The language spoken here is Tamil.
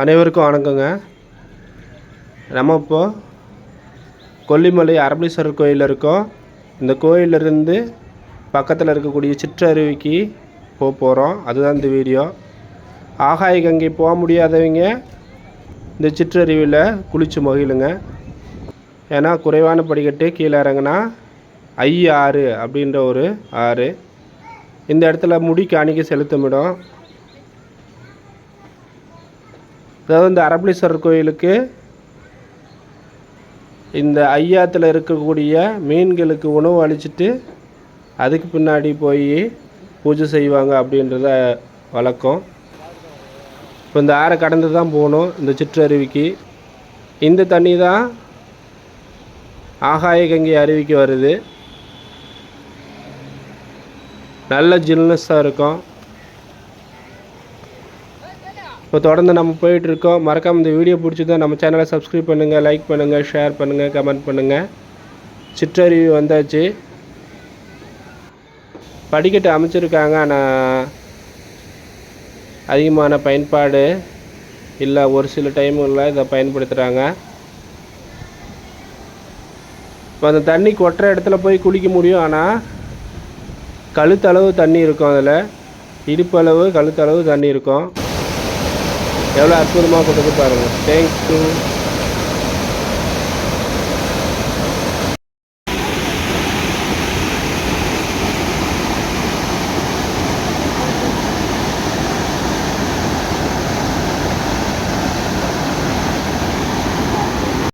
அனைவருக்கும் வணக்கங்க. நம்ம இப்போது கொல்லிமலை அரபளீஸ்வரர் கோயில் இருக்கோம். இந்த கோயிலிருந்து பக்கத்தில் இருக்கக்கூடிய சிற்றருவிக்கு போக போகிறோம் அதுதான் இந்த வீடியோ. ஆகாய கங்கை போக முடியாதவங்க இந்த சிற்றருவியில் குளிச்சு மகிழுங்க. ஏன்னா குறைவான படிக்கட்டு கீழே இறங்குனா ஐ ஆறு அப்படின்ற ஒரு ஆறு. இந்த இடத்துல முடி காணிக்க செலுத்துமிடம் அதாவது இந்த அரபலீஸ்வரர் கோயிலுக்கு இந்த ஐயாத்தில் இருக்கக்கூடிய மீன்களுக்கு உணவு அளிச்சிட்டு அதுக்கு பின்னாடி போய் பூஜை செய்வாங்க அப்படின்றத வழக்கம். இப்போ இந்த ஆறை கடந்து தான் போகணும் இந்த சிற்றருவிக்கு. இந்த தண்ணி தான் ஆகாய கங்கை அருவிக்கு வருது. நல்ல ஜில்னஸ்ஸாக இருக்கும். இப்போ தொடர்ந்து நம்ம போயிட்டு இருக்கோம் மறக்காமல் இந்த வீடியோ பிடிச்சதா நம்ம சேனலை சப்ஸ்கிரைப் பண்ணுங்கள் லைக் பண்ணுங்கள் ஷேர் பண்ணுங்கள் கமெண்ட் பண்ணுங்கள் சிற்றறிவு வந்தாச்சு. படிக்கட்டு அமைச்சிருக்காங்க ஆனால் அதிகமான பயன்பாடு இல்லை. ஒரு சில டைமுகளில் இதை பயன்படுத்துகிறாங்க இப்போ அந்த தண்ணி கொட்டுற இடத்துல போய் குளிக்க முடியும் ஆனால் கழுத்தளவு தண்ணி இருக்கும் அதில். இடுப்பளவு கழுத்தளவு தண்ணி இருக்கும். எவ்வளோ அற்புதமாக கொடுத்து பாருங்கள் தேங்க்யூ